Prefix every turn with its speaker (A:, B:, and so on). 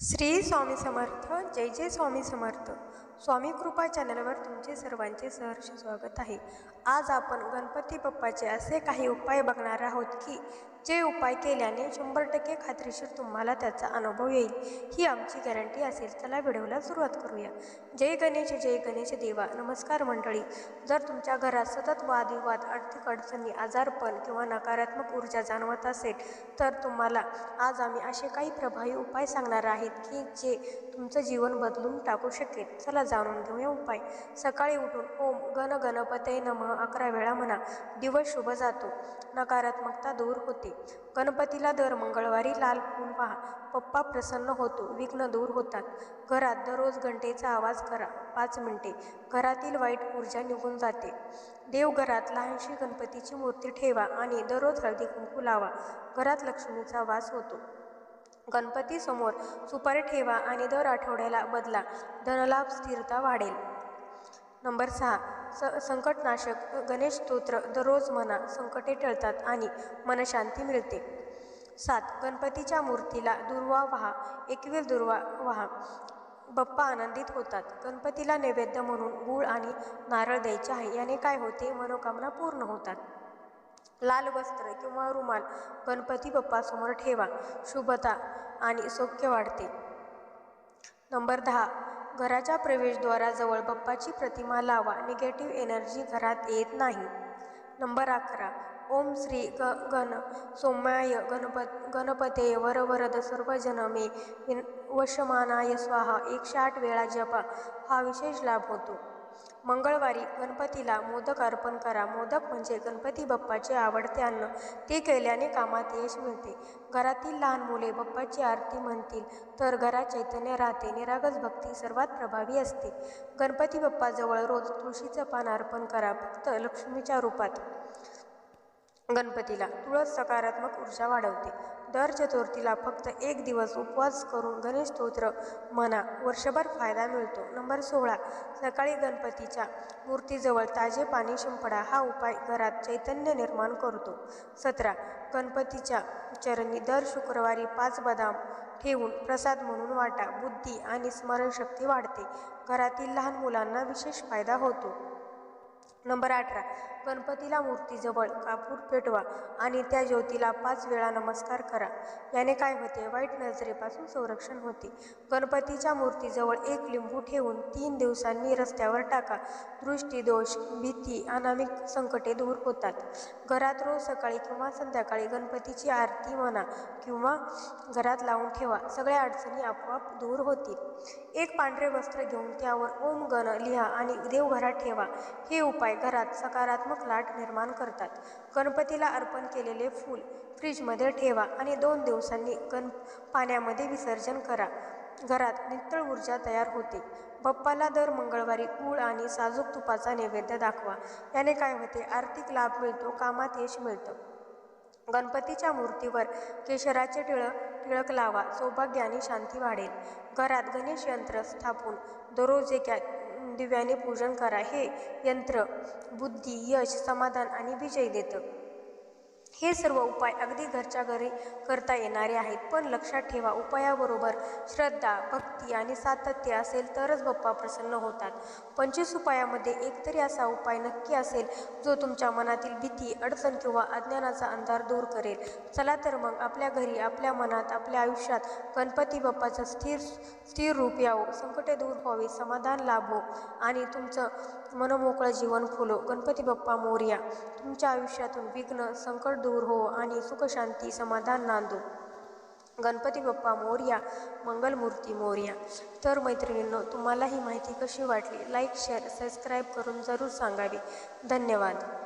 A: श्री स्वामी समर्थ जय जय स्वामी समर्थ. स्वामी कृपा चॅनलवर तुमचे सर्वांचे सहर्ष स्वागत आहे. आज आपण गणपती बाप्पाचे असे काही उपाय बघणार आहोत की जे उपाय केल्याने शंभर टक्के खात्रीशीर तुम्हाला त्याचा अनुभव येईल. ही आमची गॅरंटी असेल. चला व्हिडिओला सुरुवात करूया. जय गणेश जय गणेश देवा. नमस्कार मंडळी. जर तुमच्या घरात सतत वादविवाद आर्थिक अडचणी आजारपण किंवा नकारात्मक ऊर्जा जाणवत असेल तर तुम्हाला आज आम्ही असे काही प्रभावी उपाय सांगणार आहेत की जे तुमचं जीवन बदलून टाकू शकेल. चला जाणून घेऊया उपाय. सकाळी उठून ओम गण गणपते नमः अकरा वेळा म्हणा. दिवस शुभ जातो. नकारात्मकता दूर होते. गणपतीला दर मंगळवारी लाल फूल पहा. पप्पा प्रसन्न होतो. विघ्न दूर होतात. घरात दररोज घंटेचा आवाज करा. पाच मिनटे. घरातील वाईट ऊर्जा निघून जाते. देवघरात लहानशी गणपतीची मूर्ती ठेवा आणि दररोज हळदी कुंकू लावा. घरात लक्ष्मीचा वास होतो. गणपतीसमोर सुपारी ठेवा आणि दर आठवड्याला बदला. धनलाभ स्थिरता वाढेल. नंबर सहा. स संकटनाशक गणेश स्तोत्र दररोज म्हणा संकटे टळतात आणि मनशांती मिळते. सात गणपतीच्या मूर्तीला दुर्वा व्हा एकवीर दुर्वा व्हा. बप्पा आनंदित होतात. गणपतीला नैवेद्य म्हणून गूळ आणि नारळ द्यायचे आहे. याने काय होते? मनोकामना पूर्ण होतात. लाल वस्त्र किंवा रुमाल गणपती बाप्पासमोर ठेवा. शुभता आणि सौख्य वाढते. नंबर दहा घराच्या प्रवेशद्वाराजवळ बाप्पाची प्रतिमा लावा निगेटिव्ह एनर्जी घरात येत नाही. नंबर अकरा. ओम श्री ग गण सौम्याय गणपत गणपते वरवरद सर्वजन मे वशमानाय स्वाहा एकशे आठ वेळा जपा. हा विशेष लाभ होतो. मंगळवारी गणपतीला मोदक अर्पण करा. मोदक म्हणजे गणपती बाप्पाचे आवडते अन्न. ते केल्याने कामात यश मिळते. घरातील लहान मुले बाप्पाची आरती म्हणतील तर घरात चैतन्य राहते. निरागस भक्ती सर्वात प्रभावी असते. गणपती बाप्पाजवळ रोज तुळशीचं पान अर्पण करा. फक्त लक्ष्मीच्या रूपात गणपतीला तुळस सकारात्मक ऊर्जा वाढवते. दर चतुर्थीला फक्त एक दिवस उपवास करून गणेश स्तोत्र म्हणा वर्षभर फायदा मिळतो. नंबर सोळा सकाळी गणपतीच्या मूर्तीजवळ ताजे पाणी शिंपडा हा उपाय घरात चैतन्य निर्माण करतो. सतरा गणपतीच्या चरणी दर शुक्रवारी पाच बदाम ठेवून प्रसाद म्हणून वाटा. बुद्धी आणि स्मरणशक्ती वाढते. घरातील लहान मुलांना विशेष फायदा होतो. नंबर अठरा. गणपतीला मूर्तीजवळ कापूर पेटवा आणि त्या ज्योतीला पाच वेळा नमस्कार करा. याने काय होते? वाईट नजरेपासून संरक्षण होते. गणपतीच्या मूर्तीजवळ एक लिंबू ठेवून तीन दिवसांनी रस्त्यावर टाका. दृष्टीदोष भीती अनामिक संकटे दूर होतात. घरात रोज सकाळी किंवा संध्याकाळी गणपतीची आरती म्हणा किंवा घरात लावून ठेवा. सगळ्या अडचणी आपोआप दूर होतील. एक पांढरे वस्त्र घेऊन त्यावर ओम गण लिहा आणि देवघरात ठेवा. हे उपाय घरात सकारात्मक लाट निर्माण करतात. गणपतीला अर्पण केलेले फूल फ्रीजमध्ये ठेवा आणि दोन दिवसांनी गण पाण्यामध्ये विसर्जन करा. घरात नितळ ऊर्जा तयार होते. बप्पाला दर मंगळवारी गूळ आणि साजूक तुपाचा नैवेद्य दाखवा. याने काय होते? आर्थिक लाभ मिळतो कामात यश मिळतं. गणपतीच्या मूर्तीवर केशराचे टिळक टिळक लावा सौभाग्य आणि शांती वाढेल. घरात गणेश यंत्र स्थापून दररोज एका दिव्याने पूजन करा हे यंत्र बुद्धी यश समाधान आणि विजय देतं. हे सर्व उपाय अगदी घरच्या घरी करता येणारे आहेत. पण लक्षात ठेवा उपायाबरोबर श्रद्धा भक्ती आणि सातत्य असेल तरच बाप्पा प्रसन्न होतात. पंचवीस उपायामध्ये एकतरी असा उपाय नक्की असेल जो तुमच्या मनातील भीती अडचण किंवा अज्ञानाचा अंधार दूर करेल. चला तर मग आपल्या घरी आपल्या मनात आपल्या आयुष्यात गणपती बाप्पाचं स्थिर स्थिर रूप यावं. संकटे दूर व्हावी समाधान लाभो आणि तुमचं मनमोकळं जीवन फुलो. गणपती बाप्पा मोर्या. तुमच्या आयुष्यातून विघ्न संकट दूर हो आणि सुखशांती समाधान नांदो. गणपती बाप्पा मोर्या मंगलमूर्ती मोर्या. तर मैत्रिणींनो तुम्हाला ही माहिती कशी वाटली? लाईक शेअर सबस्क्राईब करून जरूर सांगावी. धन्यवाद.